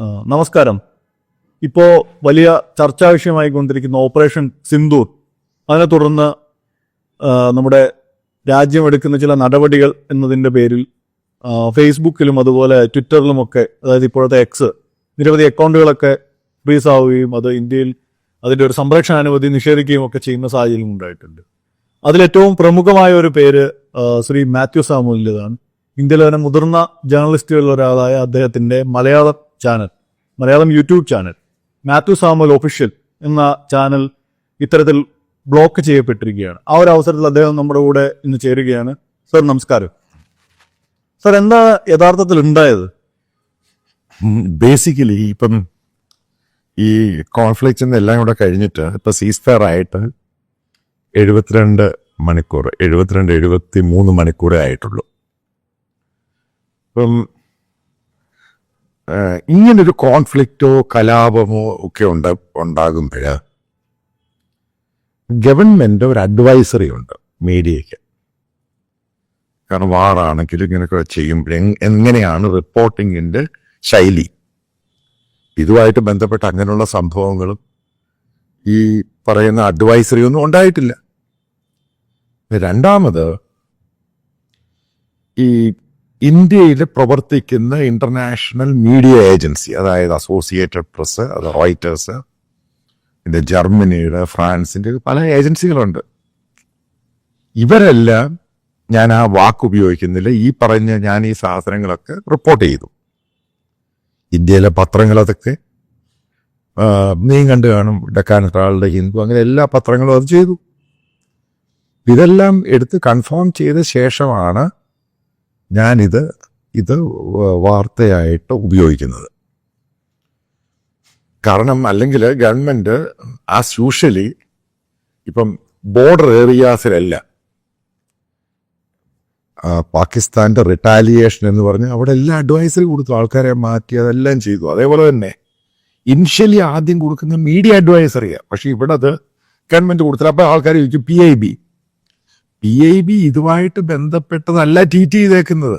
നമസ്കാരം. ഇപ്പോൾ വലിയ ചർച്ചാ വിഷയമായി കൊണ്ടിരിക്കുന്ന ഓപ്പറേഷൻ സിന്ദൂർ അതിനെ തുടർന്ന് നമ്മുടെ രാജ്യം എടുക്കുന്ന ചില നടപടികൾ എന്നതിന്റെ പേരിൽ ഫേസ്ബുക്കിലും അതുപോലെ ട്വിറ്ററിലുമൊക്കെ അതായത് ഇപ്പോഴത്തെ എക്സ് നിരവധി അക്കൗണ്ടുകളൊക്കെ ഫ്രീസ് ആവുകയും അത് ഇന്ത്യയിൽ അതിന്റെ ഒരു സംരക്ഷണ അനുമതി നിഷേധിക്കുകയും ഒക്കെ ചെയ്യുന്ന സാഹചര്യം ഉണ്ടായിട്ടുണ്ട്. അതിലേറ്റവും പ്രമുഖമായ ഒരു പേര് ശ്രീ മാത്യു സാമുലിന്റെതാണ് ഇന്ത്യയിലെ തന്നെ മുതിർന്ന ജേർണലിസ്റ്റുകളിൽ ഒരാളായ അദ്ദേഹത്തിന്റെ Malayalam channel Malayalam YouTube channel Mathew Samuel official എന്ന ചാനൽ ഇത്തരത്തിൽ ബ്ലോക്ക് ചെയ്യപ്പെട്ടിരിക്കുകയാണ്. ആ ഒരു അവസരത്തിൽ അദ്ദേഹം നമ്മുടെ കൂടെ ഇന്ന് ചേരുകയാണ്. സർ നമസ്കാരം. സർ എന്താ യഥാർത്ഥത്തിൽ ഉണ്ടായത്? ബേസിക്കലി ഇപ്പം ഈ കോൺഫ്ലിക്റ്റ് എല്ലാം കൂടെ കഴിഞ്ഞിട്ട് ഇപ്പൊ സീസ് ഫയർ ആയിട്ട് എഴുപത്തിരണ്ട് മണിക്കൂർ എഴുപത്തിരണ്ട് എഴുപത്തി മൂന്ന് മണിക്കൂറേ ആയിട്ടുള്ളൂ. ഇപ്പം ഇങ്ങനൊരു കോൺഫ്ലിക്റ്റോ കലാപമോ ഒക്കെ ഉണ്ട് ഉണ്ടാകുമ്പോൾ ഗവൺമെന്റ് ഒരു അഡ്വൈസറി ഉണ്ട് മീഡിയയ്ക്ക്. കാരണം വാറാണെങ്കിലും ഇങ്ങനെയൊക്കെ ചെയ്യുമ്പോൾ എങ്ങനെയാണ് റിപ്പോർട്ടിങ്ങിന്റെ ശൈലി? ഇതുമായിട്ട് ബന്ധപ്പെട്ട അങ്ങനെയുള്ള സംഭവങ്ങളും ഈ പറയുന്ന അഡ്വൈസറി ഒന്നും ഉണ്ടായിട്ടില്ല. രണ്ടാമത് ഈ ഇന്ത്യയിൽ പ്രവർത്തിക്കുന്ന ഇന്റർനാഷണൽ മീഡിയ ഏജൻസി അതായത് അസോസിയേറ്റഡ് പ്രസ് അത് റോയിറ്റേഴ്സ് പിന്നെ ജർമ്മനിയുടെ ഫ്രാൻസിന്റെ പല ഏജൻസികളുണ്ട് ഇവരെല്ലാം ഞാൻ ആ വാക്ക് ഉപയോഗിക്കുന്നില്ല. ഈ പറഞ്ഞ ഞാൻ ഈ സാധനങ്ങളൊക്കെ റിപ്പോർട്ട് ചെയ്തു. ഇന്ത്യയിലെ പത്രങ്ങളതൊക്കെ നീ കണ്ടു കാണും. ഡക്കാൻ ഹെറാൾഡ് ഹിന്ദു അങ്ങനെ എല്ലാ പത്രങ്ങളും അത് ചെയ്തു. ഇതെല്ലാം എടുത്ത് കൺഫേം ചെയ്ത ശേഷമാണ് ഞാനിത് ഇത് വാർത്തയായിട്ട് ഉപയോഗിക്കുന്നത്. കാരണം അല്ലെങ്കിൽ ഗവൺമെന്റ് ആസ് യൂഷ്വലി ഇപ്പം ബോർഡർ ഏരിയാസിലല്ല ആ, പാകിസ്ഥാന്റെ റിട്ടാലിയേഷൻ എന്ന് പറഞ്ഞ് അവിടെ എല്ലാ അഡ്വൈസറി കൊടുത്തു ആൾക്കാരെ മാറ്റി അതെല്ലാം ചെയ്തു. അതേപോലെ തന്നെ ഇനിഷ്യലി ആദ്യം കൊടുക്കുന്ന മീഡിയ അഡ്വൈസറിയാണ് പക്ഷേ ഇവിടെ അത് ഗവൺമെന്റ് കൊടുത്തില്ല. അപ്പോൾ ആൾക്കാർ ചോദിക്കും P I B. P I B ഇതുമായിട്ട് ബന്ധപ്പെട്ടതല്ല ട്വീറ്റ് ചെയ്തേക്കുന്നത്.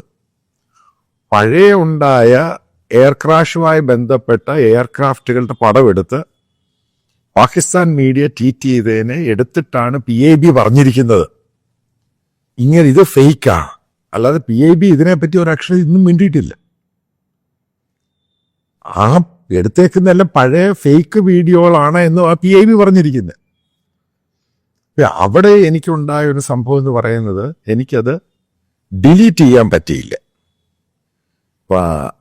പഴയ ഉണ്ടായ എയർക്രാഷുമായി ബന്ധപ്പെട്ട എയർക്രാഫ്റ്റുകളുടെ പടമെടുത്ത് പാകിസ്ഥാൻ മീഡിയ ട്വീറ്റ് ചെയ്തതിനെ എടുത്തിട്ടാണ് പി ഐ ബി പറഞ്ഞിരിക്കുന്നത്. ഇങ്ങനെ ഇത് ഫേക്കാണ് അല്ലാതെ പി ഐ ബി ഇതിനെപ്പറ്റി ഒരു അക്ഷരം ഇന്നും മിണ്ടിയിട്ടില്ല. ആ എടുത്തേക്കുന്നെല്ലാം പഴയ ഫേക്ക് വീഡിയോകളാണ് എന്ന് പി ഐ ബി പറഞ്ഞിരിക്കുന്നത്. അവിടെ എനിക്കുണ്ടായ ഒരു സംഭവം എന്ന് പറയുന്നത് എനിക്കത് ഡിലീറ്റ് ചെയ്യാൻ പറ്റിയില്ല.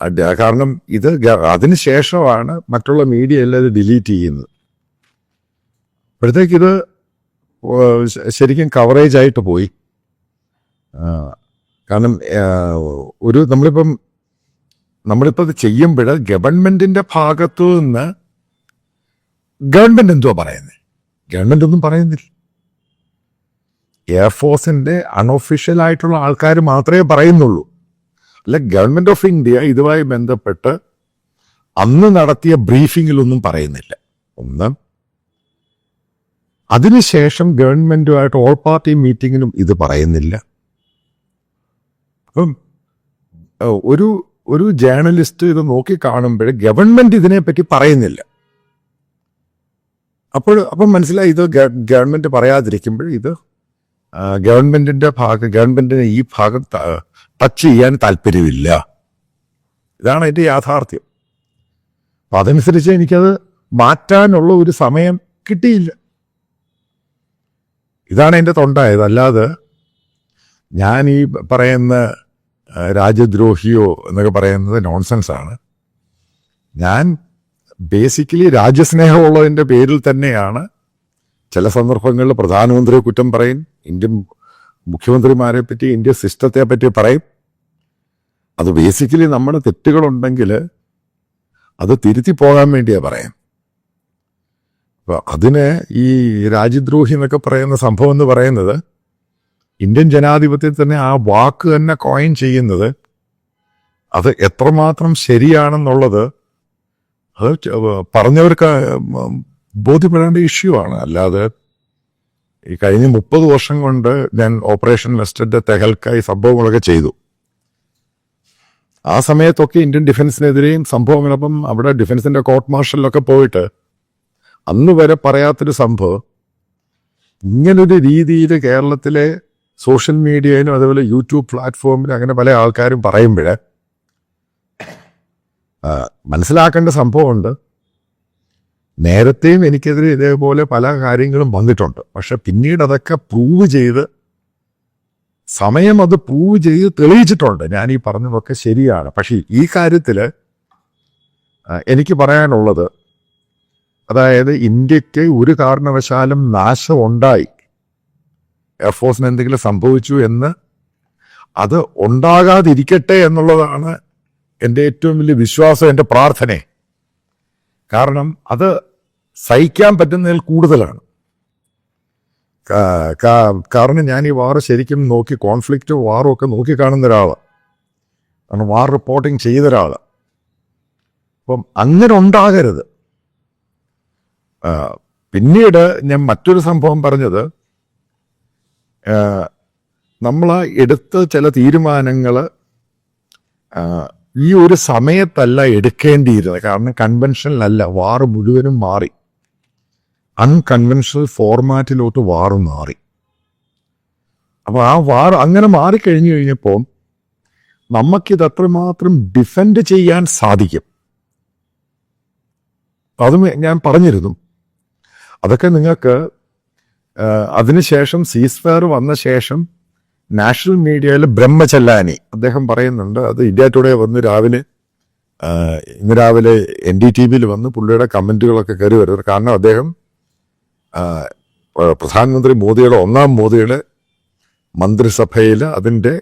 അത് കാരണം ഇത് അതിനുശേഷമാണ് അതിന് ശേഷമാണ് മറ്റുള്ള മീഡിയ എല്ലാം ഇത് ഡിലീറ്റ് ചെയ്യുന്നത്. അപ്പോഴത്തേക്ക് ശരിക്കും കവറേജ് ആയിട്ട് പോയി. കാരണം ഒരു നമ്മളിപ്പം നമ്മളിപ്പോൾ ഇത് ചെയ്യുമ്പോൾ ഗവൺമെന്റിന്റെ ഭാഗത്തു നിന്ന് ഗവൺമെന്റ് എന്തുവാ പറയുന്നത് ഗവൺമെന്റ് ഒന്നും പറയുന്നില്ല. എയർഫോഴ്സിന്റെ അൺഒഫീഷ്യൽ ആയിട്ടുള്ള ആൾക്കാർ മാത്രമേ പറയുന്നുള്ളൂ. അല്ല ഗവൺമെന്റ് ഓഫ് ഇന്ത്യ ഇതുമായി ബന്ധപ്പെട്ട് അന്ന് നടത്തിയ ബ്രീഫിങ്ങിലൊന്നും പറയുന്നില്ല. ഒന്ന് അതിനുശേഷം ഗവൺമെന്റുമായിട്ട് ഓൾ പാർട്ടി മീറ്റിങ്ങിനും ഇത് പറയുന്നില്ല. അപ്പം ഒരു ഒരു ജേർണലിസ്റ്റ് ഇത് നോക്കി കാണുമ്പോൾ ഗവൺമെന്റ് ഇതിനെപ്പറ്റി പറയുന്നില്ല. അപ്പോൾ അപ്പം മനസ്സിലായി ഇത് ഗവൺമെന്റ് പറയാതിരിക്കുമ്പോൾ ഇത് ഗവൺമെന്റിന്റെ ഭാഗം ഗവൺമെന്റിന് ഈ ഭാഗം ടച്ച് ചെയ്യാൻ താല്പര്യമില്ല. ഇതാണ് എന്റെ യാഥാർത്ഥ്യം. അപ്പൊ അതനുസരിച്ച് എനിക്കത് മാറ്റാനുള്ള ഒരു സമയം കിട്ടിയില്ല. ഇതാണ് എന്റെ തൊണ്ടായത്. അല്ലാതെ ഞാൻ ഈ പറയുന്ന രാജ്യദ്രോഹിയോ എന്നൊക്കെ പറയുന്നത് നോൺസെൻസാണ് ഞാൻ ബേസിക്കലി രാജ്യസ്നേഹമുള്ളതിന്റെ പേരിൽ തന്നെയാണ് ചില സന്ദർഭങ്ങളിൽ പ്രധാനമന്ത്രിയെ കുറ്റം പറയും ഇന്ത്യൻ മുഖ്യമന്ത്രിമാരെ പറ്റി ഇന്ത്യ സിസ്റ്റത്തെ പറ്റി പറയും. അത് ബേസിക്കലി നമ്മുടെ തെറ്റുകളുണ്ടെങ്കിൽ അത് തിരുത്തി പോകാൻ വേണ്ടിയാ പറയാം. അപ്പൊ അതിന് ഈ രാജ്യദ്രോഹി എന്നൊക്കെ പറയുന്ന സംഭവം എന്ന് പറയുന്നത് ഇന്ത്യൻ ജനാധിപത്യത്തിൽ തന്നെ ആ വാക്ക് തന്നെ കോയിൻ ചെയ്യുന്നത് അത് എത്രമാത്രം ശരിയാണെന്നുള്ളത് അത് പറഞ്ഞവർക്ക് ബോധ്യപ്പെടേണ്ട ഇഷ്യൂ ആണ്. അല്ലാതെ ഈ കഴിഞ്ഞ മുപ്പത് വർഷം കൊണ്ട് ഞാൻ ഓപ്പറേഷൻ വെസ്റ്റന്റെ തെഹൽക്കായി സംഭവങ്ങളൊക്കെ ചെയ്തു. ആ സമയത്തൊക്കെ ഇന്ത്യൻ ഡിഫൻസിനെതിരെയും സംഭവങ്ങളപ്പം അവിടെ ഡിഫൻസിന്റെ കോർട്ട് മാർഷലിലൊക്കെ പോയിട്ട് അന്ന് വരെ പറയാത്തൊരു സംഭവം ഇങ്ങനൊരു രീതിയിൽ കേരളത്തിലെ സോഷ്യൽ മീഡിയയിലും അതുപോലെ യൂട്യൂബ് പ്ലാറ്റ്ഫോമിലും അങ്ങനെ പല ആൾക്കാരും പറയുമ്പോൾ മനസ്സിലാക്കേണ്ട സംഭവമുണ്ട്. നേരത്തെയും എനിക്കെതിരെ ഇതേപോലെ പല കാര്യങ്ങളും വന്നിട്ടുണ്ട്. പക്ഷെ പിന്നീട് അതൊക്കെ പ്രൂവ് ചെയ്ത് സമയം അത് പ്രൂവ് ചെയ്ത് തെളിയിച്ചിട്ടുണ്ട്. ഞാൻ ഈ പറഞ്ഞതൊക്കെ ശരിയാണ്. പക്ഷേ ഈ കാര്യത്തിൽ എനിക്ക് പറയാനുള്ളത് അതായത് ഇന്ത്യയ്ക്ക് ഒരു കാരണവശാലും നാശം ഉണ്ടായി എയർഫോഴ്സിന് എന്തെങ്കിലും സംഭവിച്ചു എന്ന് അത് ഉണ്ടാകാതിരിക്കട്ടെ എന്നുള്ളതാണ് എന്റെ ഏറ്റവും വലിയ വിശ്വാസം എന്റെ പ്രാർത്ഥന കാരണം അത് സഹിക്കാൻ പറ്റുന്നതിൽ കൂടുതലാണ്. കാരണം ഞാൻ ഈ വാർ ശരിക്കും നോക്കി കോൺഫ്ലിക്റ്റ് വാറും ഒക്കെ നോക്കി കാണുന്ന ഒരാളാണ് കാരണം വാർ റിപ്പോർട്ടിംഗ് ചെയ്ത ഒരാളാണ് അപ്പം അങ്ങനെ ഉണ്ടാകരുത്. പിന്നീട് ഞാൻ മറ്റൊരു സംഭവം പറഞ്ഞത് നമ്മൾ എടുത്ത ചില തീരുമാനങ്ങൾ ഈ ഒരു സമയത്തല്ല എടുക്കേണ്ടിയിരുന്നത്. കാരണം കൺവെൻഷനിലല്ല വാർ മുഴുവനും മാറി. അൺകൺവെൻഷണൽ ഫോർമാറ്റിലോട്ട് വാർ മാറി. അപ്പോൾ ആ വാർ അങ്ങനെ മാറിക്കഴിഞ്ഞു കഴിഞ്ഞപ്പോൾ നമുക്കിത് അത്രമാത്രം ഡിഫെൻഡ് ചെയ്യാൻ സാധിക്കും. അതും ഞാൻ പറഞ്ഞിരുന്നു. അതൊക്കെ നിങ്ങൾക്ക് അതിനുശേഷം സീസ് ഫയർ വന്ന ശേഷം നാഷണൽ മീഡിയയിൽ ബ്രഹ്മചല്ലാനി. അദ്ദേഹം പറയുന്നുണ്ട് അത് ഇന്ത്യ ടുഡേ വന്ന് രാവിലെ ഇന്ന് രാവിലെ എൻ ഡി ടി വിയിൽ വന്ന് പുള്ളിയുടെ കമന്റുകളൊക്കെ കയറി വരുന്നത് കാരണം അദ്ദേഹം പ്രധാനമന്ത്രി മോദിയുടെ ഒന്നാം മോദിയുടെ മന്ത്രിസഭയിൽ അതിന്റെ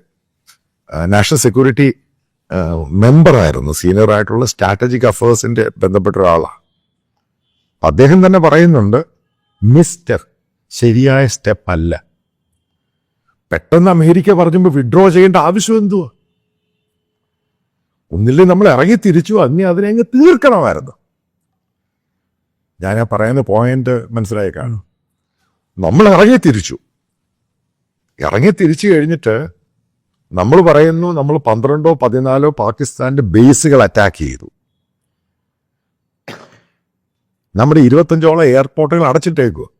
നാഷണൽ സെക്യൂരിറ്റി മെമ്പറായിരുന്നു. സീനിയർ ആയിട്ടുള്ള സ്ട്രാറ്റജിക് അഫേഴ്സിന്റെ ബന്ധപ്പെട്ട ഒരാളാണ്. അദ്ദേഹം തന്നെ പറയുന്നുണ്ട് മിസ്റ്റർ ശരിയായ സ്റ്റെപ്പ് അല്ല പെട്ടെന്ന് അമേരിക്ക പറഞ്ഞപ്പോൾ വിഡ്രോ ചെയ്യേണ്ട ആവശ്യം എന്തുവാ? ഒന്നില്ലേ നമ്മൾ ഇറങ്ങി തിരിച്ചു അന്നി അതിനെ അങ്ങ് തീർക്കണമായിരുന്നു. ഞാൻ ആ പറയുന്ന പോയിന്റ് മനസ്സിലായി കാണും. നമ്മൾ ഇറങ്ങി തിരിച്ചു. ഇറങ്ങി തിരിച്ചു കഴിഞ്ഞിട്ട് നമ്മൾ പറയുന്നു നമ്മൾ പന്ത്രണ്ടോ പതിനാലോ പാകിസ്ഥാന്റെ ബേസുകൾ അറ്റാക്ക് ചെയ്തു. നമ്മുടെ ഇരുപത്തഞ്ചോളം എയർപോർട്ടുകൾ അടച്ചിട്ടേക്കുക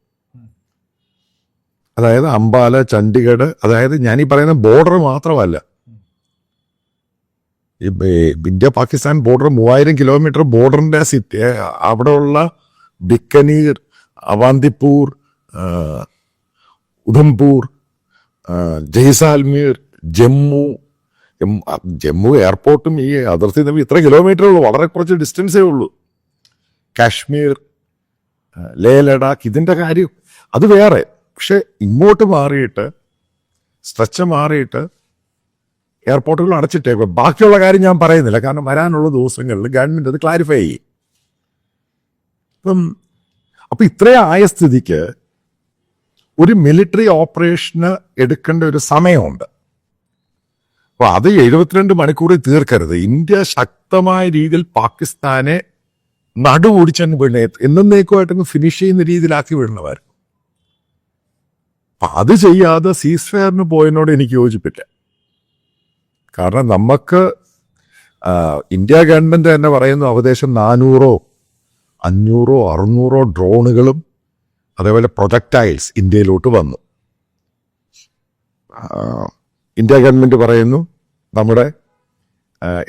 അതായത് അംബാല ചണ്ഡീഗഡ് അതായത് ഞാൻ ഈ പറയുന്ന ബോർഡർ മാത്രമല്ല. ഇന്ത്യ പാകിസ്ഥാൻ ബോർഡർ മൂവായിരം കിലോമീറ്റർ ബോർഡറിന്റെ സിറ്റി അവിടെയുള്ള ബിക്കനീർ അവാന്തിപ്പൂർ ഉധംപൂർ ജയ്സാൽമീർ ജമ്മു ജമ്മു- എയർപോർട്ടും ഈ അതിർത്തി തമ്മിൽ ഇത്ര കിലോമീറ്റർ ഉള്ളൂ വളരെ കുറച്ച് ഡിസ്റ്റൻസേ ഉള്ളൂ. കാശ്മീർ ലേ ലഡാക്ക് ഇതിന്റെ കാര്യം അത് വേറെ. പക്ഷെ ഇങ്ങോട്ട് മാറിയിട്ട് സ്ട്രെച്ച് മാറിയിട്ട് എയർപോർട്ടുകൾ അടച്ചിട്ടേക്കും ബാക്കിയുള്ള കാര്യം ഞാൻ പറയുന്നില്ല. കാരണം വരാനുള്ള ദിവസങ്ങളിൽ ഗവൺമെന്റ് അത് ക്ലാരിഫൈ ചെയ്യും. ഇപ്പം അപ്പം ഇത്രയും ആയ സ്ഥിതിക്ക് ഒരു മിലിറ്ററി ഓപ്പറേഷന് എടുക്കേണ്ട ഒരു സമയമുണ്ട്. അപ്പോൾ അത് എഴുപത്തിരണ്ട് മണിക്കൂറിൽ തീർക്കരുത്. ഇന്ത്യ ശക്തമായ രീതിയിൽ പാകിസ്ഥാനെ നടുപൊടിച്ചങ്ങ് വീണ എന്നേക്കുമായിട്ടങ്ങ് ഫിനിഷ് ചെയ്യുന്ന രീതിയിലാക്കി അപ്പൊ അത് ചെയ്യാതെ സീസ് ഫെയറിന് പോയതിനോട് എനിക്ക് യോജിപ്പില്ല. കാരണം നമുക്ക് ഇന്ത്യ ഗവൺമെന്റ് തന്നെ പറയുന്നു അവദേശം നാനൂറോ അഞ്ഞൂറോ അറുന്നൂറോ ഡ്രോണുകളും അതേപോലെ പ്രൊജക്ടൈൽസ് ഇന്ത്യയിലോട്ട് വന്നു. ഇന്ത്യ ഗവൺമെന്റ് പറയുന്നു നമ്മുടെ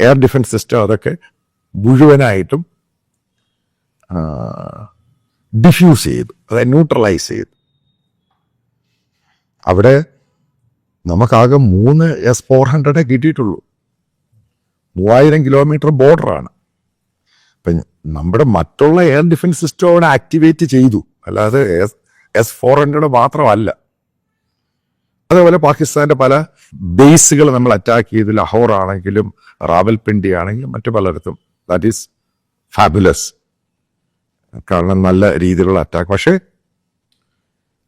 എയർ ഡിഫൻസ് സിസ്റ്റം അതൊക്കെ മുഴുവനായിട്ടും ഡിഫ്യൂസ് ചെയ്തു. അതായത് ന്യൂട്രലൈസ് ചെയ്തു. അവിടെ നമുക്കാകെ മൂന്ന് എസ് ഫോർ ഹൺഡ്രഡേ കിട്ടിയിട്ടുള്ളൂ. മൂവായിരം കിലോമീറ്റർ ബോർഡറാണ്. അപ്പം നമ്മുടെ മറ്റുള്ള എയർ ഡിഫൻസ് സിസ്റ്റം അവിടെ ആക്ടിവേറ്റ് ചെയ്തു. അല്ലാതെ എസ് എസ് ഫോർ ഹൺഡ്രഡ് മാത്രമല്ല. അതേപോലെ പാകിസ്ഥാന്റെ പല ബേസുകൾ നമ്മൾ അറ്റാക്ക് ചെയ്തു. ലഹോർ ആണെങ്കിലും റാവൽപിണ്ടി ആണെങ്കിലും മറ്റു പലയിടത്തും. ദാറ്റ് ഈസ് ഫാബുലസ് കാരണം നല്ല രീതിയിലുള്ള അറ്റാക്ക് പക്ഷേ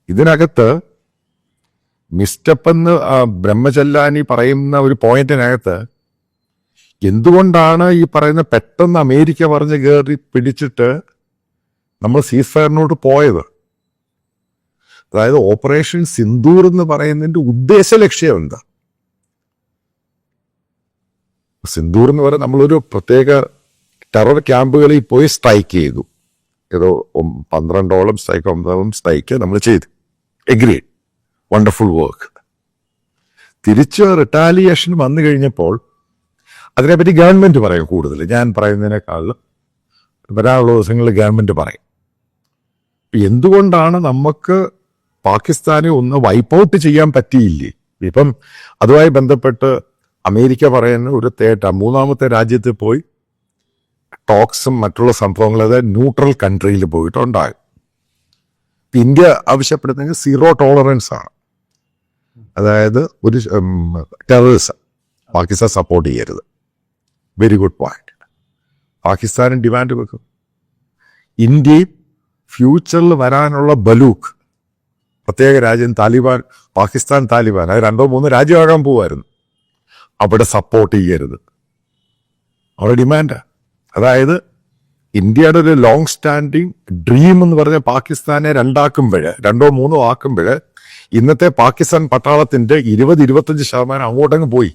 ഇതിനകത്ത് മിസ്റ്റപ്പ് എന്ന് ബ്രഹ്മചല്ലാനി പറയുന്ന ഒരു പോയിന്റിനകത്ത് എന്തുകൊണ്ടാണ് ഈ പറയുന്ന പെട്ടെന്ന് അമേരിക്ക പറഞ്ഞ് കയറി പിടിച്ചിട്ട് നമ്മൾ സീസ് ഫയറിനോട് പോയത്? അതായത് ഓപ്പറേഷൻ സിന്ദൂർ എന്ന് പറയുന്നതിന്റെ ഉദ്ദേശ ലക്ഷ്യം എന്താ? സിന്ദൂർ എന്ന് പറയുന്നത് നമ്മളൊരു പ്രത്യേക ടെറർ ക്യാമ്പുകളിൽ പോയി സ്ട്രൈക്ക് ചെയ്തു. ഏതോ പന്ത്രണ്ടോളം സ്ട്രൈക്ക് ഒമ്പതോളം സ്ട്രൈക്ക് നമ്മൾ ചെയ്തു. എഗ്രീഡ്. വണ്ടർഫുൾ വർക്ക് തിരിച്ച് റിട്ടാലിയേഷൻ വന്നു കഴിഞ്ഞപ്പോൾ അതിനെപ്പറ്റി ഗവൺമെന്റ് പറയും കൂടുതൽ. ഞാൻ പറയുന്നതിനേക്കാളും വരാനുള്ള ദിവസങ്ങളിൽ ഗവൺമെന്റ് പറയും. എന്തുകൊണ്ടാണ് നമുക്ക് പാകിസ്ഥാനെ ഒന്ന് വൈപ്പ് ഔട്ട് ചെയ്യാൻ പറ്റിയില്ലേ? ഇപ്പം അതുമായി ബന്ധപ്പെട്ട് അമേരിക്ക പറയുന്ന ഒരു തേട്ട മൂന്നാമത്തെ രാജ്യത്ത് പോയി ടോക്സും മറ്റുള്ള സംഭവങ്ങൾ അത് ന്യൂട്രൽ കൺട്രിയിൽ പോയിട്ടുണ്ടാകും ഇന്ത്യ ആവശ്യപ്പെടുന്നെങ്കിൽ സീറോ ടോളറൻസ് ആണ്. അതായത് ഒരു ടെററിസം പാകിസ്ഥാൻ സപ്പോർട്ട് ചെയ്യരുത്. വെരി ഗുഡ് പോയിന്റ് പാകിസ്ഥാനും ഡിമാൻഡ് വെക്കും. ഇന്ത്യയും ഫ്യൂച്ചറിൽ വരാനുള്ള ബലൂക്ക് പ്രത്യേക രാജ്യം താലിബാൻ പാകിസ്ഥാൻ താലിബാൻ അത് രണ്ടോ മൂന്നോ രാജ്യമാകാൻ പോവായിരുന്നു. അവിടെ സപ്പോർട്ട് ചെയ്യരുത്. അവിടെ ഡിമാൻഡ് അതായത് ഇന്ത്യയുടെ ഒരു ലോങ് സ്റ്റാൻഡിങ് ഡ്രീം എന്ന് പറഞ്ഞ പാകിസ്ഥാനെ രണ്ടാക്കുമ്പോൾ രണ്ടോ മൂന്നോ ആക്കുമ്പോൾ ഇന്നത്തെ പാകിസ്ഥാൻ പട്ടാളത്തിന്റെ ഇരുപത് ഇരുപത്തഞ്ച് ശതമാനം അങ്ങോട്ടങ്ങ് പോയി.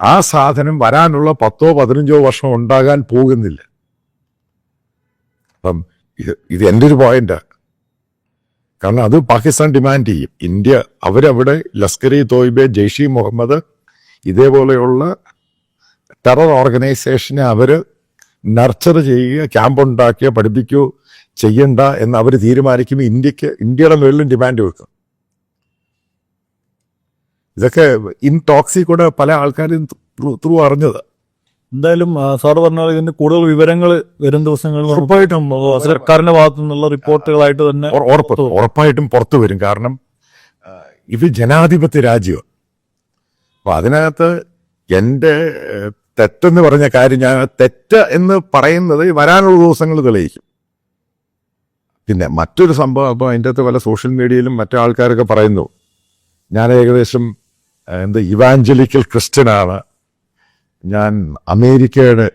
ആ സാധനം വരാനുള്ള പത്തോ പതിനഞ്ചോ വർഷം ഉണ്ടാകാൻ പോകുന്നില്ല. അപ്പം ഇത് ഇത് എന്റെ ഒരു പോയിന്റ് കാരണം അത് പാകിസ്ഥാൻ ഡിമാൻഡ് ചെയ്യും. ഇന്ത്യ അവരവിടെ ലഷ്കർ ഇ തോയ്ബെ ജെയ്ഷി മുഹമ്മദ് ഇതേപോലെയുള്ള ടെറർ ഓർഗനൈസേഷനെ അവർ നർച്ചർ ചെയ്യുക ക്യാമ്പ് ഉണ്ടാക്കുക പഠിപ്പിക്കുകയോ ചെയ്യണ്ട എന്ന് അവർ തീരുമാനിക്കുമ്പോൾ ഇന്ത്യയ്ക്ക് ഇന്ത്യയുടെ മുകളിലും ഡിമാൻഡ് വെക്കും. ഇതൊക്കെ ഇൻ ടോക്സി കൂടെ പല ആൾക്കാരും ത്രൂ അറിഞ്ഞത്. എന്തായാലും സാർ പറഞ്ഞാൽ പറഞ്ഞ ഇതിന്റെ കൂടുതൽ വിവരങ്ങൾ വരും ദിവസങ്ങളിൽ ഉറപ്പായിട്ടും. സർക്കാരിന്റെ ഭാഗത്തു നിന്നുള്ള റിപ്പോർട്ടുകളായിട്ട് തന്നെ ഉറപ്പ് ഉറപ്പായിട്ടും പുറത്തു വരും. കാരണം ഇത് ജനാധിപത്യ രാജ്യമാണ് അപ്പൊ അതിനകത്ത് എന്റെ തെറ്റെന്ന് പറഞ്ഞ കാര്യം ഞാൻ തെറ്റ് എന്ന് പറയുന്നത് വരാനുള്ള ദിവസങ്ങൾ തെളിയിക്കും. പിന്നെ മറ്റൊരു സംഭവം അപ്പോൾ അതിന്റെ അകത്ത് പല സോഷ്യൽ മീഡിയയിലും മറ്റു ആൾക്കാരൊക്കെ പറയുന്നു. ഞാൻ ഏകദേശം എന്ത് ഇവാഞ്ചലിക്കൽ ക്രിസ്ത്യനാണ് ഞാൻ അമേരിക്കയുടെ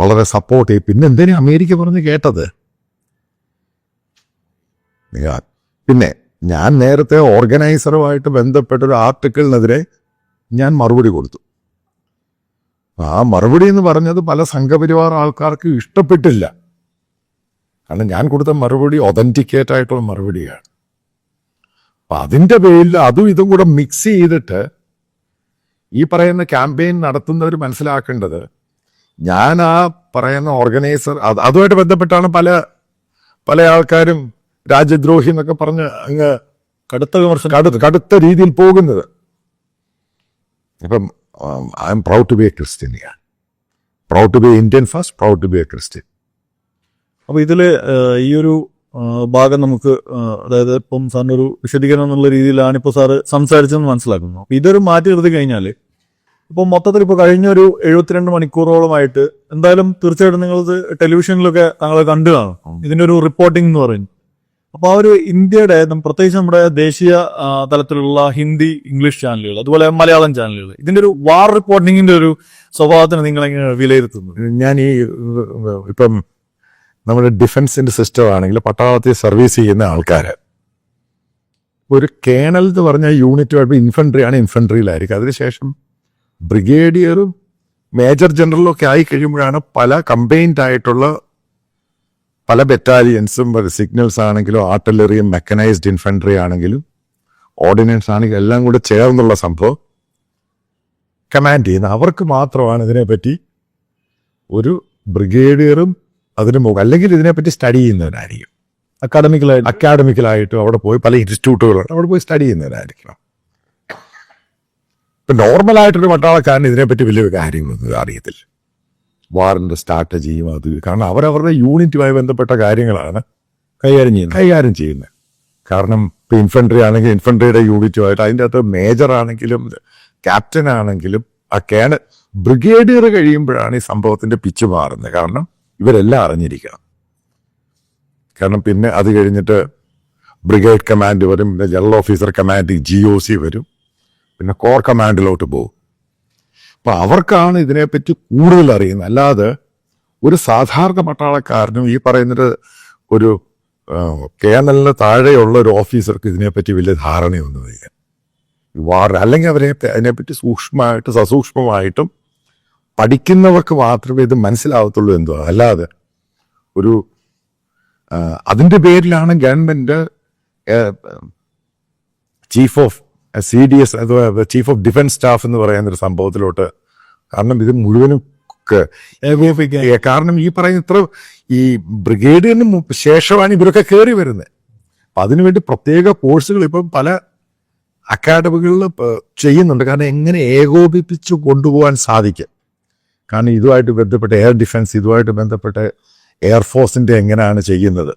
വളരെ സപ്പോർട്ട് ചെയ്യും പിന്നെ എന്തിനാ അമേരിക്ക പറഞ്ഞ് കേട്ടത്? പിന്നെ ഞാൻ നേരത്തെ ഓർഗനൈസറുമായിട്ട് ബന്ധപ്പെട്ട ഒരു ആർട്ടിക്കിളിനെതിരെ ഞാൻ മറുപടി കൊടുത്തു. ആ മറുപടി എന്ന് പറഞ്ഞത് പല സംഘപരിവാർ ആൾക്കാർക്ക് ഇഷ്ടപ്പെട്ടില്ല. കാരണം ഞാൻ കൊടുത്ത മറുപടി ഒതന്റിക്കേറ്റ് ആയിട്ടുള്ള മറുപടിയാണ്. അപ്പൊ അതിന്റെ പേരിൽ അതും ഇതും കൂടെ മിക്സ് ചെയ്തിട്ട് ഈ പറയുന്ന ക്യാമ്പയിൻ നടത്തുന്നവർ മനസ്സിലാക്കേണ്ടത് ഞാൻ ആ പറയുന്ന ഓർഗനൈസർ അത് അതുമായിട്ട് ബന്ധപ്പെട്ടാണ് പല പല ആൾക്കാരും രാജ്യദ്രോഹി എന്നൊക്കെ പറഞ്ഞ് അങ്ങ് കടുത്ത വിമർശനം. കടുത്ത കടുത്ത രീതിയിൽ പോകുന്നത്. ഇപ്പം I am proud to be a Christian proud to be Indian first proud to be a Christian അപ്പൊ ഇതിൽ ആ, ഈ ഒരു ഭാഗം നമുക്ക് അതായത് ഇപ്പം സാറിന്റെ ഒരു വിശദീകരണം എന്നുള്ള രീതിയിലാണ് ഇപ്പൊ സാറ് സംസാരിച്ചെന്ന് മനസ്സിലാക്കുന്നു. അപ്പോൾ ഇതൊരു മാറ്റി നിർത്തി കഴിഞ്ഞാൽ ഇപ്പൊ മൊത്തത്തിൽ ഇപ്പൊ കഴിഞ്ഞ ഒരു എഴുപത്തിരണ്ട് മണിക്കൂറോളമായിട്ട് എന്തായാലും തീർച്ചയായിട്ടും നിങ്ങൾ ഇത് ടെലിവിഷനിലൊക്കെ താങ്കൾ കണ്ടു കാണും. ഇതിന്റെ ഒരു റിപ്പോർട്ടിംഗ് എന്ന് പറയുന്നത്. അപ്പോൾ ആ ഒരു ഇന്ത്യയുടെ പ്രത്യേകിച്ച് നമ്മുടെ ദേശീയ തലത്തിലുള്ള ഹിന്ദി ഇംഗ്ലീഷ് ചാനലുകൾ അതുപോലെ മലയാളം ചാനലുകൾ ഇതിന്റെ ഒരു വാർ റിപ്പോർട്ടിങ്ങിന്റെ ഒരു സ്വഭാവത്തിന് നിങ്ങൾ എങ്ങനെ വിലയിരുത്തുന്നു ഞാൻ ഈ ഇപ്പം നമ്മുടെ ഡിഫൻസിന്റെ സിസ്റ്റം ആണെങ്കിൽ പട്ടാളത്തിൽ സർവീസ് ചെയ്യുന്ന ആൾക്കാർ ഒരു കേണൽ എന്ന് പറഞ്ഞ യൂണിറ്റുമായിട്ട് ഇൻഫൻട്രി ആണ് ഇൻഫൻട്രിയിലായിരിക്കും അതിനുശേഷം ബ്രിഗേഡിയറും മേജർ ജനറലും ഒക്കെ ആയി കഴിയുമ്പോഴാണ് പല കമ്പൈൻഡ് ആയിട്ടുള്ള പല ബറ്റാലിയൻസും സിഗ്നൽസ് ആണെങ്കിലും ആർട്ടിലറിയും മെക്കനൈസ്ഡ് ഇൻഫൻട്രി ആണെങ്കിലും ഓർഡിനൻസ് ആണെങ്കിലും എല്ലാം കൂടെ ചേർന്നുള്ള സംഭവം കമാൻഡ് ചെയ്യുന്ന. അവർക്ക് മാത്രമാണ് ഇതിനെപ്പറ്റി ഒരു ബ്രിഗേഡിയറും അതിന് മുകളിൽ അല്ലെങ്കിൽ ഇതിനെപ്പറ്റി സ്റ്റഡി ചെയ്യുന്നവരായിരിക്കും. അക്കാഡമിക്കലായിട്ട് അക്കാഡമിക്കലായിട്ടും അവിടെ പോയി പല ഇൻസ്റ്റിറ്റ്യൂട്ടുകളുണ്ട് അവിടെ പോയി സ്റ്റഡി ചെയ്യുന്നവരായിരിക്കണം. ഇപ്പൊ നോർമലായിട്ടൊരു പട്ടാളക്കാരന് ഇതിനെപ്പറ്റി വലിയ കാര്യങ്ങളൊന്നും അറിയത്തില്ല. വാറിന്റെ സ്ട്രാറ്റജിയും അത് കാരണം അവരവരുടെ യൂണിറ്റുമായി ബന്ധപ്പെട്ട കാര്യങ്ങളാണ് കൈകാര്യം ചെയ്യുന്നത്. കൈകാര്യം ചെയ്യുന്നത്. കാരണം ഇപ്പൊ ഇൻഫൻട്രി ആണെങ്കിൽ ഇൻഫൻട്രിയുടെ യൂണിറ്റുമായിട്ട് അതിന്റെ അകത്ത് മേജർ ആണെങ്കിലും ക്യാപ്റ്റൻ ആണെങ്കിലും ആ കേണ ബ്രിഗേഡിയർ കഴിയുമ്പോഴാണ് ഈ സംഭവത്തിന്റെ പിച്ച് മാറുന്നത്. കാരണം ഇവരെല്ലാം അറിഞ്ഞിരിക്കണം. കാരണം പിന്നെ അത് കഴിഞ്ഞിട്ട് ബ്രിഗേഡ് കമാൻഡ് വരും പിന്നെ general officer command G O C വരും പിന്നെ കോർ കമാൻഡിലോട്ട് പോകും. അപ്പൊ അവർക്കാണ് ഇതിനെപ്പറ്റി കൂടുതൽ അറിയുന്നത്. അല്ലാതെ ഒരു സാധാരണ പട്ടാളക്കാരനും ഈ പറയുന്നത് ഒരു കേണലിന് താഴെയുള്ള ഒരു ഓഫീസർക്ക് ഇതിനെപ്പറ്റി വലിയ ധാരണയൊന്നുമില്ല. വാർ അല്ലെങ്കിൽ അവരെ അതിനെപ്പറ്റി സൂക്ഷ്മമായിട്ട് സസൂക്ഷ്മമായിട്ടും പഠിക്കുന്നവർക്ക് മാത്രമേ ഇത് മനസ്സിലാവത്തുള്ളൂ എന്തോ അല്ലാതെ ഒരു അതിന്റെ അതിന്റെ പേരിലാണ് government chief of C D S അഥവാ ചീഫ് ഓഫ് ഡിഫൻസ് സ്റ്റാഫ് എന്ന് പറയുന്ന ഒരു സംഭവത്തിലോട്ട് കാരണം ഇത് മുഴുവനും കാരണം ഈ പറയുന്ന ഇത്ര ഈ ബ്രിഗേഡിന് ശേഷമാണ് ഇവരൊക്കെ കയറി വരുന്നത് അപ്പം അതിനുവേണ്ടി പ്രത്യേക കോഴ്സുകൾ ഇപ്പം പല അക്കാഡമികളിൽ ചെയ്യുന്നുണ്ട്. കാരണം എങ്ങനെ ഏകോപിപ്പിച്ച് കൊണ്ടുപോകാൻ സാധിക്കും? കാരണം ഇതുമായിട്ട് ബന്ധപ്പെട്ട് എയർ ഡിഫൻസ് ഇതുമായിട്ട് ബന്ധപ്പെട്ട് എയർഫോഴ്സിന്റെ എങ്ങനെയാണ് ചെയ്യുന്നത്?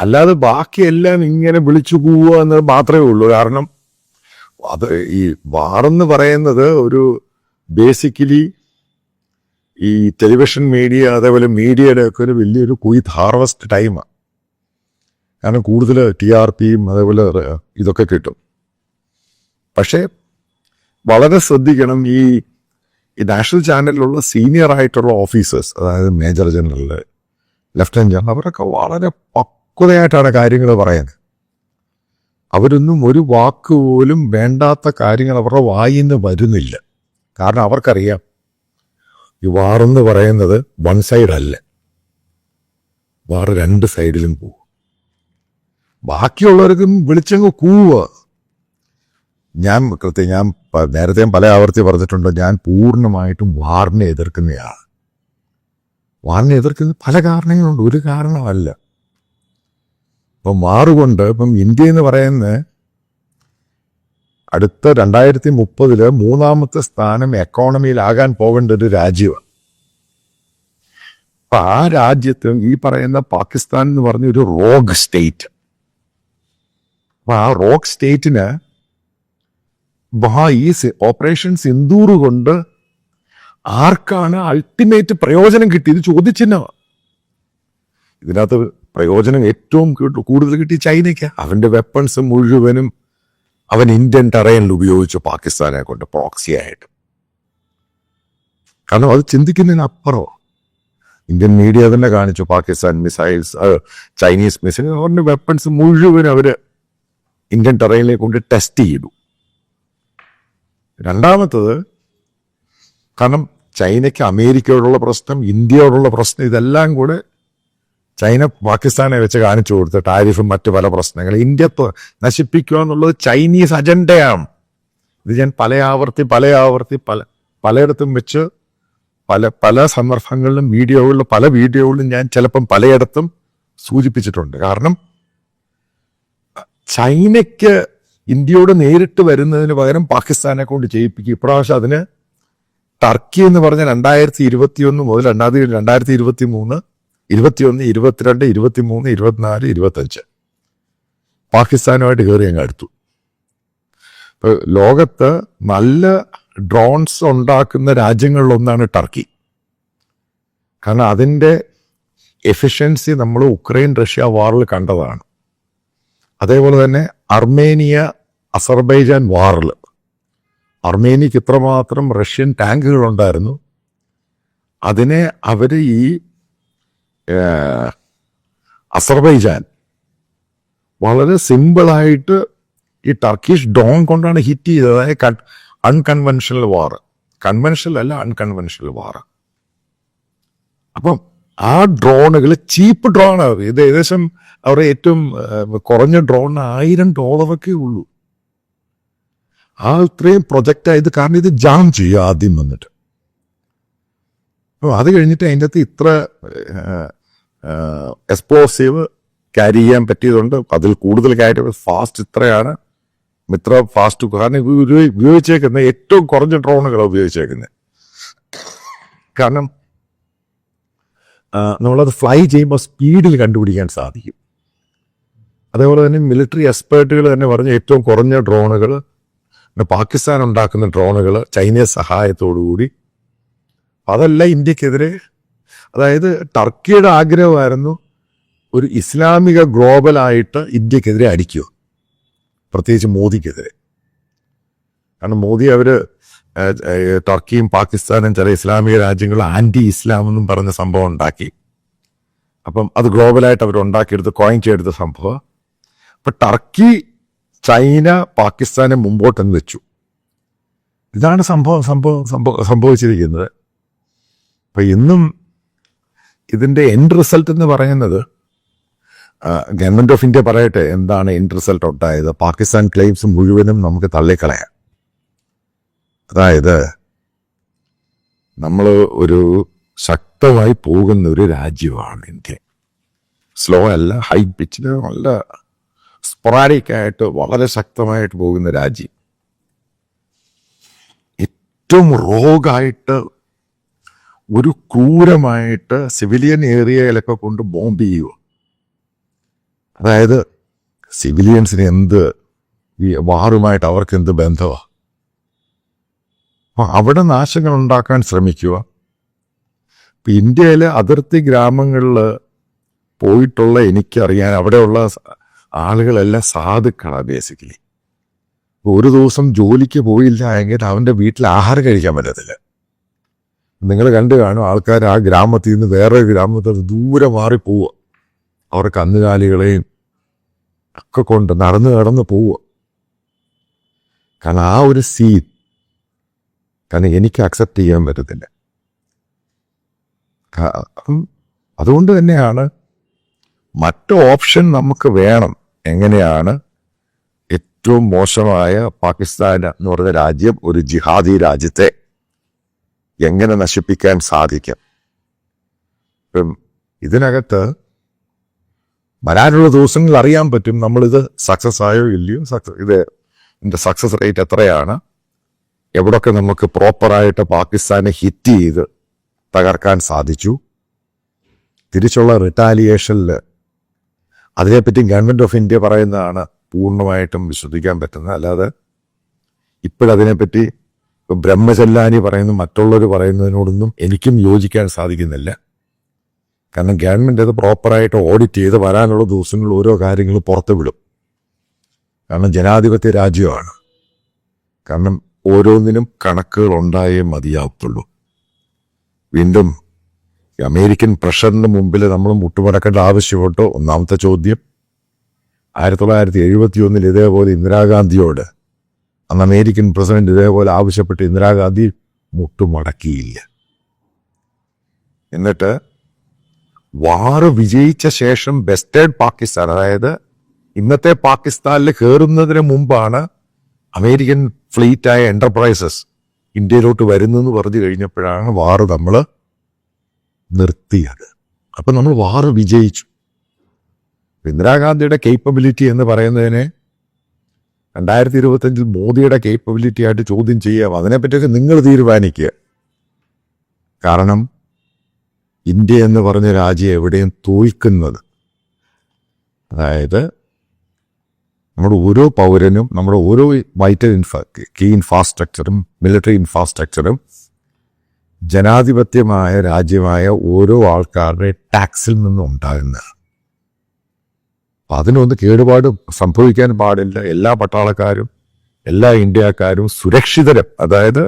അല്ലാതെ ബാക്കിയെല്ലാം ഇങ്ങനെ വിളിച്ചു പോവുക എന്ന് മാത്രമേ ഉള്ളൂ. കാരണം അത് ഈ വാറെന്ന് പറയുന്നത് ഒരു ബേസിക്കലി ഈ ടെലിവിഷൻ മീഡിയ അതേപോലെ മീഡിയയുടെ ഒക്കെ ഒരു വലിയൊരു കുയിത്ത് ഹാർവസ്റ്റ് ടൈമാണ് കാരണം കൂടുതൽ ടി ആർ പിയും അതേപോലെ ഇതൊക്കെ കിട്ടും. പക്ഷേ വളരെ ശ്രദ്ധിക്കണം ഈ ഈ നാഷണൽ ചാനലിലുള്ള സീനിയർ ആയിട്ടുള്ള ഓഫീസേഴ്സ് അതായത് മേജർ ജനറൽ ലെഫ്റ്റനന്റ് ജനറൽ അവരൊക്കെ വളരെ പക്വതയായിട്ടാണ് കാര്യങ്ങൾ പറയുന്നത്. അവരൊന്നും ഒരു വാക്ക് പോലും വേണ്ടാത്ത കാര്യങ്ങൾ അവരുടെ വായിൽ നിന്ന് വരുന്നില്ല. കാരണം അവർക്കറിയാം ഈ വാറെന്ന് പറയുന്നത് വൺ സൈഡ് അല്ല. വാർ രണ്ട് സൈഡിലും പോവും ബാക്കിയുള്ളവർക്കും വിളിച്ചങ്ങ് കൂവുക. ഞാൻ കൃത്യം ഞാൻ പ- നേരത്തെ പല ആവർത്തി പറഞ്ഞിട്ടുണ്ട് ഞാൻ പൂർണമായിട്ടും വാറിനെ എതിർക്കുന്നയാളാണ് വാറിനെ എതിർക്കുന്ന പല കാരണങ്ങളുണ്ട് ഒരു കാരണമല്ല. ഇപ്പം വാറുകൊണ്ട് ഇപ്പം ഇന്ത്യ എന്ന് പറയുന്ന അടുത്ത രണ്ടായിരത്തി മുപ്പതിൽ മൂന്നാമത്തെ സ്ഥാനം എക്കോണമിയിലാകാൻ പോകേണ്ട ഒരു രാജ്യമാണ്. അപ്പൊ ആ രാജ്യത്ത് ഈ പറയുന്ന പാകിസ്ഥാൻ എന്ന് പറഞ്ഞ ഒരു റോഗ് സ്റ്റേറ്റ്. അപ്പൊ ആ റോഗ് സ്റ്റേറ്റിന് ഈ ഓപ്പറേഷൻ സിന്ദൂർ കൊണ്ട് ആർക്കാണ് അൾട്ടിമേറ്റ് പ്രയോജനം കിട്ടിയത് ചോദിച്ചില്ല. ഇതിനകത്ത് പ്രയോജനം ഏറ്റവും കൂടുതൽ കിട്ടി ചൈനയ്ക്ക്. അവന്റെ വെപ്പൺസ് മുഴുവനും അവൻ ഇന്ത്യൻ ടെറൈനിൽ ഉപയോഗിച്ചു പാകിസ്ഥാനെ കൊണ്ട് പ്രോക്സി ആയിട്ട്. കാരണം അത് ചിന്തിക്കുന്നതിനപ്പുറം ഇന്ത്യൻ മീഡിയ തന്നെ കാണിച്ചു പാകിസ്ഥാൻ മിസൈൽസ് ചൈനീസ് മിസൈൽ അവരുടെ വെപ്പൺസ് മുഴുവൻ അവർ ഇന്ത്യൻ ടെറൈനിലേക്ക് കൊണ്ട് ടെസ്റ്റ് ചെയ്തു. രണ്ടാമത്തത് കാരണം ചൈനയ്ക്ക് അമേരിക്കയോടുള്ള പ്രശ്നം ഇന്ത്യയോടുള്ള പ്രശ്നം ഇതെല്ലാം കൂടെ ചൈന പാകിസ്ഥാനെ വെച്ച് കാണിച്ചു കൊടുത്ത് ടാരിഫും മറ്റു പല പ്രശ്നങ്ങൾ ഇന്ത്യ നശിപ്പിക്കുക എന്നുള്ളത് ചൈനീസ് അജണ്ടയാണ്. ഇത് ഞാൻ പല ആവർത്തി പല ആവർത്തി പല പലയിടത്തും വെച്ച് പല പല സന്ദർഭങ്ങളിലും വീഡിയോകളിലും പല വീഡിയോകളിലും ഞാൻ ചിലപ്പം പലയിടത്തും സൂചിപ്പിച്ചിട്ടുണ്ട്. കാരണം ചൈനയ്ക്ക് ഇന്ത്യയോട് നേരിട്ട് വരുന്നതിന് പകരം പാകിസ്ഥാനെ കൊണ്ട് ചെയ്യിപ്പിക്കും ഇപ്രാവശ്യം അതിന് ടർക്കി എന്ന് പറഞ്ഞ രണ്ടായിരത്തി ഇരുപത്തിയൊന്ന് മുതൽ രണ്ടായിരത്തി രണ്ടായിരത്തി ഇരുപത്തി മൂന്ന് ഇരുപത്തിയൊന്ന് ഇരുപത്തിരണ്ട് ഇരുപത്തിമൂന്ന് ഇരുപത്തിനാല് ഇരുപത്തഞ്ച് പാകിസ്ഥാനുമായിട്ട് കയറി അങ്ങ് അടുത്തു. ഇപ്പൊ ലോകത്ത് നല്ല ഡ്രോൺസ് ഉണ്ടാക്കുന്ന രാജ്യങ്ങളിലൊന്നാണ് ടർക്കി. കാരണം അതിന്റെ എഫിഷ്യൻസി നമ്മൾ ഉക്രൈൻ റഷ്യ വാറിൽ കണ്ടതാണ്. അതേപോലെ തന്നെ അർമേനിയ അസർബൈജാൻ വാറിൽ. അർമേനിയക്ക് ഇത്രമാത്രം റഷ്യൻ ടാങ്കുകൾ ഉണ്ടായിരുന്നു അതിനെ അവർ ഈ അസർബൈജാൻ വളരെ സിമ്പിളായിട്ട് ഈ ടർക്കിഷ് ഡോൺ കൊണ്ടാണ് ഹിറ്റ് ചെയ്തത്. അതായത് അൺകൺവെൻഷണൽ വാർ. കൺവെൻഷണൽ അല്ല അൺകൺവെൻഷണൽ വാർ. അപ്പം ആ ഡ്രോണുകൾ ചീപ്പ് ഡ്രോണാണ് ഇത് ഏകദേശം അവരുടെ ഏറ്റവും കുറഞ്ഞ ഡ്രോണിന് ആയിരം ഡോളറൊക്കെ ഉള്ളൂ. ആ ഇത്രയും പ്രൊജക്റ്റ് ആയത് കാരണം ഇത് ജാം ചെയ്യും ആദ്യം വന്നിട്ട്. അപ്പോൾ അത് കഴിഞ്ഞിട്ട് അതിന്റെ അകത്ത് ഇത്ര എക്സ്പ്ലോസീവ് ക്യാരി ചെയ്യാൻ പറ്റിയതുകൊണ്ട് അതിൽ കൂടുതൽ കാര്യം ഫാസ്റ്റ് ഇത്രയാണ്. ഇത്ര ഫാസ്റ്റ് കാരണം ഉപയോഗിച്ചേക്കുന്ന ഏറ്റവും കുറഞ്ഞ ഡ്രോണുകളാണ് ഉപയോഗിച്ചേക്കുന്നത്. കാരണം നമ്മളത് ഫ്ലൈ ചെയ്യുമ്പോൾ സ്പീഡിൽ കണ്ടുപിടിക്കാൻ സാധിക്കും. അതേപോലെ തന്നെ മിലിറ്ററി എക്സ്പേർട്ടുകൾ തന്നെ പറഞ്ഞ ഏറ്റവും കുറഞ്ഞ ഡ്രോണുകൾ പാകിസ്ഥാൻ ഉണ്ടാക്കുന്ന ഡ്രോണുകൾ ചൈനീസ് സഹായത്തോടുകൂടി. അതല്ല ഇന്ത്യക്കെതിരെ അതായത് ടർക്കിയുടെ ആഗ്രഹമായിരുന്നു ഒരു ഇസ്ലാമിക ഗ്ലോബലായിട്ട് ഇന്ത്യക്കെതിരെ അടിക്കുക. പ്രത്യേകിച്ച് മോദിക്കെതിരെ. കാരണം മോദി ഏഹ്, ടർക്കിയും പാകിസ്ഥാനും ചില ഇസ്ലാമിക രാജ്യങ്ങൾ ആന്റി ഇസ്ലാം എന്നും പറഞ്ഞ സംഭവം ഉണ്ടാക്കി. അപ്പം അത് ഗ്ലോബലായിട്ട് അവർ ഉണ്ടാക്കിയെടുത്ത് കോയിൻ ചെയ്തെടുത്ത സംഭവം. അപ്പൊ ടർക്കി ചൈന പാകിസ്ഥാനെ മുമ്പോട്ടെന്ന് വെച്ചു. ഇതാണ് സംഭവം സംഭവം സംഭവം സംഭവിച്ചിരിക്കുന്നത്. അപ്പൊ ഇന്നും ഇതിന്റെ എൻഡ് റിസൾട്ട് എന്ന് പറയുന്നത് ഗവൺമെന്റ് ഓഫ് ഇന്ത്യ പറയട്ടെ എന്താണ് എൻഡ് റിസൾട്ട് ഉണ്ടായത്? പാകിസ്ഥാൻ ക്ലെയിംസ് മുഴുവനും നമുക്ക് തള്ളിക്കളയാം. അതായത് നമ്മൾ ഒരു ശക്തമായി പോകുന്ന ഒരു രാജ്യമാണ് ഇന്ത്യ. സ്ലോ അല്ല ഹൈ പിച്ചിൽ നല്ല സ്പൊറാഡിക് ആയിട്ട് വളരെ ശക്തമായിട്ട് പോകുന്ന രാജ്യം. ഏറ്റവും റോഗായിട്ട് ഒരു ക്രൂരമായിട്ട് സിവിലിയൻ ഏരിയയിലൊക്കെ കൊണ്ട് ബോംബ് ചെയ്യുക. അതായത് സിവിലിയൻസിന് എന്ത് ഈ വാറുമായിട്ട് അവർക്ക് എന്ത് ബന്ധമാണ് അപ്പൊ അവിടെ നാശങ്ങൾ ഉണ്ടാക്കാൻ ശ്രമിക്കുക. ഇപ്പം ഇന്ത്യയിലെ അതിർത്തി ഗ്രാമങ്ങളിൽ പോയിട്ടുള്ള എനിക്കറിയാൻ അവിടെയുള്ള ആളുകളെല്ലാം സാധുക്കളാണ് ബേസിക്കലി ഒരു ദിവസം ജോലിക്ക് പോയില്ല എങ്കിൽ അവന്റെ വീട്ടിൽ ആഹാരം കഴിക്കാൻ പറ്റത്തില്ല. നിങ്ങൾ കണ്ടു കാണും ആൾക്കാർ ആ ഗ്രാമത്തിൽ നിന്ന് വേറെ ഗ്രാമത്തിൽ ദൂരെ മാറി പോവുക. അവർ കന്നുകാലികളെയും ഒക്കെ കൊണ്ട് നടന്നു കടന്ന് പോവുക. കാരണം ആ ഒരു സീൻ കാരണം എനിക്ക് അക്സെപ്റ്റ് ചെയ്യാൻ പറ്റത്തില്ല. അപ്പം അതുകൊണ്ട് തന്നെയാണ് മറ്റു ഓപ്ഷൻ നമുക്ക് വേണം എങ്ങനെയാണ് ഏറ്റവും മോശമായ പാകിസ്ഥാൻ എന്ന് പറഞ്ഞ രാജ്യം ഒരു ജിഹാദി രാജ്യത്തെ എങ്ങനെ നശിപ്പിക്കാൻ സാധിക്കും. ഇപ്പം ഇതിനകത്ത് വരാനുള്ള ദിവസങ്ങളിൽ അറിയാൻ പറ്റും. നമ്മളിത് സക്സസ് ആയോ ഇല്ലയോ? സക്സസ് ഇത് ഇതിന്റെ സക്സസ് റേറ്റ് എത്രയാണ്? എവിടൊക്കെ നമുക്ക് പ്രോപ്പറായിട്ട് പാകിസ്ഥാനെ ഹിറ്റ് ചെയ്ത് തകർക്കാൻ സാധിച്ചു? തിരിച്ചുള്ള റിട്ടാലിയേഷനിൽ അതിനെപ്പറ്റി ഗവൺമെന്റ് ഓഫ് ഇന്ത്യ പറയുന്നതാണ് പൂർണമായിട്ടും വിശ്വസിക്കാൻ പറ്റുന്നത്. അല്ലാതെ ഇപ്പോഴതിനെപ്പറ്റി ഇപ്പൊ ബ്രഹ്മചല്ലാനി പറയുന്നു മറ്റുള്ളവർ പറയുന്നതിനോടൊന്നും എനിക്കും യോജിക്കാൻ സാധിക്കുന്നില്ല. കാരണം ഗവൺമെന്റ് അത് പ്രോപ്പറായിട്ട് ഓഡിറ്റ് ചെയ്ത് വരാനുള്ള ദിവസങ്ങളിൽ ഓരോ കാര്യങ്ങളും പുറത്തു വിടും. കാരണം ജനാധിപത്യ രാജ്യമാണ്. കാരണം ഓരോന്നിനും കണക്കുകൾ ഉണ്ടായേ മതിയാവത്തുള്ളൂ. വീണ്ടും അമേരിക്കൻ പ്രഷറിന് മുമ്പിൽ നമ്മൾ മുട്ടുമടക്കേണ്ട ആവശ്യമുണ്ടോ ഒന്നാമത്തെ ചോദ്യം. ആയിരത്തി തൊള്ളായിരത്തി എഴുപത്തി ഒന്നിൽ ഇതേപോലെ ഇന്ദിരാഗാന്ധിയോട് അന്ന് അമേരിക്കൻ പ്രസിഡന്റ് ഇതേപോലെ ആവശ്യപ്പെട്ട് ഇന്ദിരാഗാന്ധി മുട്ടുമടക്കിയില്ല. എന്നിട്ട് വാറ് വിജയിച്ച ശേഷം വെസ്റ്റേൺ പാകിസ്ഥാൻ അതായത് ഇന്നത്തെ പാകിസ്ഥാനിൽ കയറുന്നതിന് മുമ്പാണ് അമേരിക്കൻ ഫ്ലീറ്റായ എന്റർപ്രൈസസ് ഇന്ത്യയിലോട്ട് വരുന്നെന്ന് പറഞ്ഞു കഴിഞ്ഞപ്പോഴാണ് വാറ് നമ്മൾ നിർത്തിയത്. അപ്പം നമ്മൾ വാറ് വിജയിച്ചു. ഇന്ദിരാഗാന്ധിയുടെ കേപ്പബിലിറ്റി എന്ന് പറയുന്നതിനെ രണ്ടായിരത്തി ഇരുപത്തഞ്ചിൽ മോദിയുടെ കേപ്പബിലിറ്റി ആയിട്ട് ചോദ്യം ചെയ്യാം അതിനെപ്പറ്റിയൊക്കെ നിങ്ങൾ തീരുമാനിക്കുക. കാരണം ഇന്ത്യ എന്ന് പറഞ്ഞ രാജ്യം എവിടെയും തോൽക്കുന്നത്. അതായത് നമ്മുടെ ഓരോ പൗരനും നമ്മുടെ ഓരോ വൈറ്റൽ ഇൻഫ്രാ കീ ഇൻഫ്രാസ്ട്രക്ചറും മിലിറ്ററി ഇൻഫ്രാസ്ട്രക്ചറും ജനാധിപത്യമായ രാജ്യമായ ഓരോ ആൾക്കാരുടെ ടാക്സിൽ നിന്നും ഉണ്ടാകുന്ന അപ്പം അതിനൊന്ന് കേടുപാട് സംഭവിക്കാൻ പാടില്ല. എല്ലാ പട്ടാളക്കാരും എല്ലാ ഇന്ത്യക്കാരും സുരക്ഷിതരും അതായത്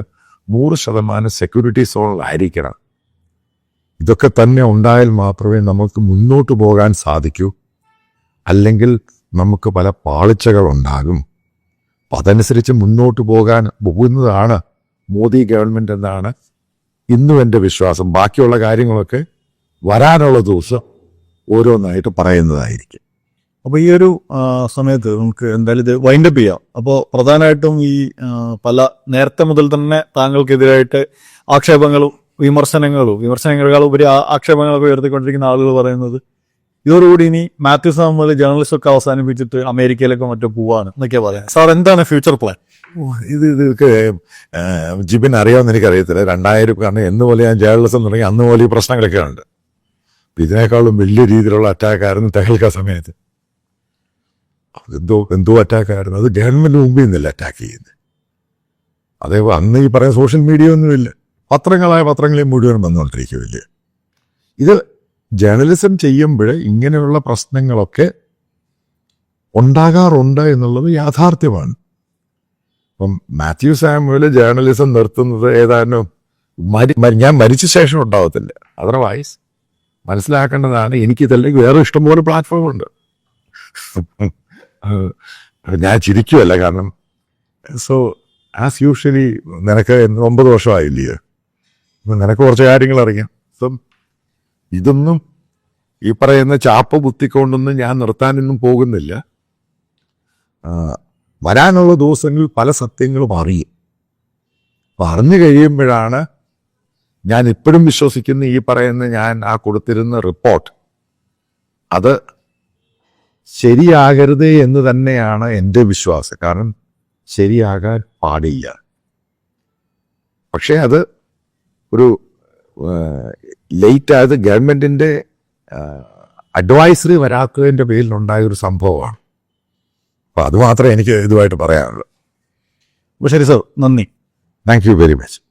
നൂറ് ശതമാനം സെക്യൂരിറ്റി സോണിലായിരിക്കണം ഇതൊക്കെ തന്നെ ഉണ്ടായാൽ മാത്രമേ നമുക്ക് മുന്നോട്ട് പോകാൻ സാധിക്കൂ. അല്ലെങ്കിൽ നമുക്ക് പല പാളിച്ചകൾ ഉണ്ടാകും അപ്പൊ അതനുസരിച്ച് മുന്നോട്ട് പോകാൻ പോകുന്നതാണ് മോദി ഗവൺമെന്റ് എന്നാണ് ഇന്നും എന്റെ വിശ്വാസം. ബാക്കിയുള്ള കാര്യങ്ങളൊക്കെ വരാനുള്ള ദിവസം ഓരോന്നായിട്ട് പറയുന്നതായിരിക്കും. അപ്പോൾ ഈ ഒരു സമയത്ത് നമുക്ക് എന്തായാലും ഇത് വൈൻഡപ്പ് ചെയ്യാം. അപ്പോൾ പ്രധാനമായിട്ടും ഈ പല നേരത്തെ മുതൽ തന്നെ താങ്കൾക്കെതിരായിട്ട് ആക്ഷേപങ്ങളും വിമർശനങ്ങളും വിമർശനങ്ങളെക്കാൾ ഉപരി ആക്ഷേപങ്ങളൊക്കെ ഉയർത്തിക്കൊണ്ടിരിക്കുന്ന ആളുകൾ പറയുന്നത് ഇതോടുകൂടി ഇനി മാത്യൂസ് നമ്മൾ ജേർണലിസ്റ്റ് ഒക്കെ അവസാനിപ്പിച്ചിട്ട് അമേരിക്കയിലൊക്കെ മറ്റോ പോവാണ് എന്നൊക്കെ പറയാം. സാർ എന്താണ് ഫ്യൂച്ചർ പ്ലാൻ ഇത് ഇതൊക്കെ ജിബിൻ അറിയാമെന്ന് എനിക്കറിയത്തില്ല. രണ്ടായിരം കാരണം എന്ന് പോലെ ഞാൻ ജേർണലിസം തുടങ്ങി അന്ന് പോലെ ഈ പ്രശ്നങ്ങളൊക്കെ ഉണ്ട്. ഇതിനേക്കാളും വലിയ രീതിയിലുള്ള അറ്റാക്കായിരുന്നു തെഹൽക്ക സമയത്ത്. എന്തോ എന്തോ അറ്റാക്കായിരുന്നു അത് ഗവൺമെന്റ് മുമ്പിൽ നിന്നല്ല അറ്റാക്ക് ചെയ്യുന്നത്. അതേ അന്ന് ഈ പറയുന്ന സോഷ്യൽ മീഡിയ ഒന്നുമില്ല. പത്രങ്ങളായ പത്രങ്ങളെയും മുഴുവൻ വന്നുകൊണ്ടിരിക്കുമില്ലേ ഇത് ജേർണലിസം ചെയ്യുമ്പോൾ ഇങ്ങനെയുള്ള പ്രശ്നങ്ങളൊക്കെ ഉണ്ടാകാറുണ്ട് എന്നുള്ളത് യാഥാർത്ഥ്യമാണ്. അപ്പം മാത്യു സാമുവൽ ജേർണലിസം നിർത്തുന്നത് ഏതാനും മരി- ഞാൻ മരിച്ച ശേഷം ഉണ്ടാവത്തില്ല. അതർവൈസ് മനസ്സിലാക്കേണ്ടതാണ് എനിക്ക് എനിക്കിതല്ലെങ്കിൽ വേറെ ഇഷ്ടംപോലെ പ്ലാറ്റ്ഫോം ഉണ്ട് ഞാൻ ചിരിക്കുമല്ല കാരണം സോ ആസ് യൂഷ്വലി നിനക്ക് ഒമ്പത് വർഷമായില്ലേ? അപ്പൊ നിനക്ക് കുറച്ച് കാര്യങ്ങൾ അറിയാം. സോ ഇതൊന്നും ഈ പറയുന്ന ചാപ്പ ബുദ്ധിക്കൊണ്ടൊന്നും ഞാൻ നിർത്താനൊന്നും പോകുന്നില്ല. വരാനുള്ള ദിവസങ്ങളിൽ പല സത്യങ്ങളും അറിയും. അപ്പൊ അറിഞ്ഞു കഴിയുമ്പോഴാണ് ഞാൻ ഇപ്പോഴും വിശ്വസിക്കുന്ന ഈ പറയുന്ന ഞാൻ ആ കൊടുത്തിരുന്ന റിപ്പോർട്ട് അത് ശരിയാകരുതേ എന്ന് തന്നെയാണ് എന്റെ വിശ്വാസം. കാരണം ശരിയാകാൻ പാടില്ല. പക്ഷേ അത് ഒരു ലേറ്റ് ആയത് ഗവൺമെന്റിന്റെ അഡ്വൈസറി വരാത്തതിന്റെ പേരിലുണ്ടായ ഒരു സംഭവമാണ്. അപ്പോൾ അതുമാത്രമേ എനിക്ക് ഇതുമായിട്ട് പറയാനുള്ളൂ. അപ്പോൾ ശരി സർ നന്ദി. Thank you very much